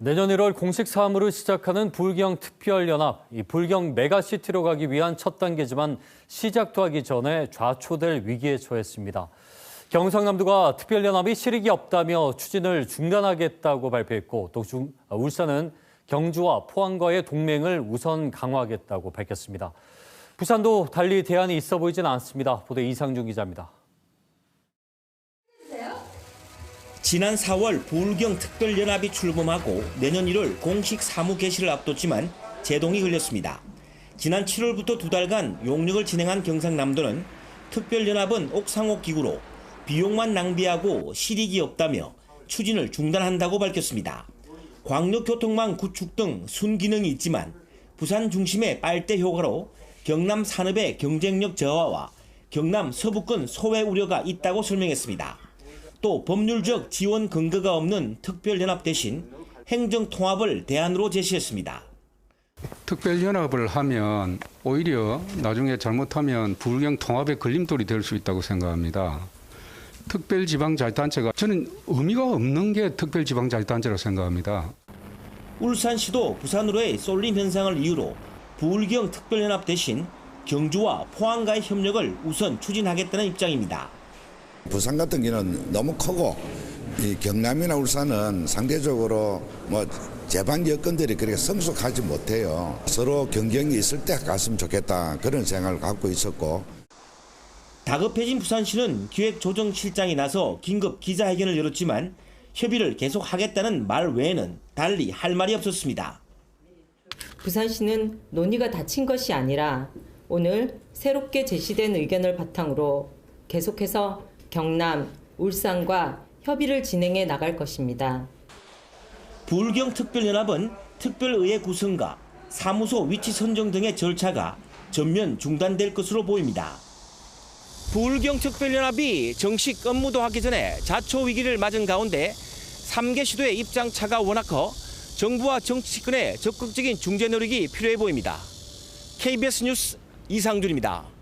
내년 1월 공식 사무를 시작하는 불경 특별연합. 이 불경 메가시티로 가기 위한 첫 단계지만 시작도 하기 전에 좌초될 위기에 처했습니다. 경상남도가 특별연합이 실익이 없다며 추진을 중단하겠다고 발표했고 또 중- 울산은 경주와 포항과의 동맹을 우선 강화하겠다고 밝혔습니다. 부산도 달리 대안이 있어 보이지는 않습니다. 보도 이상준 기자입니다. 지난 4월 부울경 특별연합이 출범하고 내년 1월 공식 사무 개시를 앞뒀지만 제동이 걸렸습니다. 지난 7월부터 두 달간 용역을 진행한 경상남도는 특별연합은 옥상옥 기구로 비용만 낭비하고 실익이 없다며 추진을 중단한다고 밝혔습니다. 광역교통망 구축 등 순기능이 있지만 부산 중심의 빨대 효과로 경남 산업의 경쟁력 저하와 경남 서부권 소외 우려가 있다고 설명했습니다. 또 법률적 지원 근거가 없는 특별연합 대신 행정통합을 대안으로 제시했습니다. 특별연합을 하면 오히려 나중에 잘못하면 불경 통합의 걸림돌이 될 수 있다고 생각합니다. 특별지방자치단체가 저는 의미가 없는 게 특별지방자치단체라고 생각합니다. 울산시도 부산으로의 쏠림 현상을 이유로 부울경 특별연합 대신 경주와 포항과의 협력을 우선 추진하겠다는 입장입니다. 부산 같은 경우는 너무 크고 이 경남이나 울산은 상대적으로 뭐 재반 여건들이 그렇게 성숙하지 못해요. 서로 경쟁이 있을 때 갔으면 좋겠다 그런 생각을 갖고 있었고 다급해진 부산시는 기획조정실장이 나서 긴급 기자회견을 열었지만 협의를 계속하겠다는 말 외에는 달리 할 말이 없었습니다. 부산시는 논의가 닫힌 것이 아니라 오늘 새롭게 제시된 의견을 바탕으로 계속해서 경남, 울산과 협의를 진행해 나갈 것입니다. 부울경 특별연합은 특별의회 구성과 사무소 위치 선정 등의 절차가 전면 중단될 것으로 보입니다. 부울경 특별연합이 정식 업무도 하기 전에 자초 위기를 맞은 가운데 3개 시도의 입장 차가 워낙 커 정부와 정치권의 적극적인 중재 노력이 필요해 보입니다. KBS 뉴스 이상준입니다.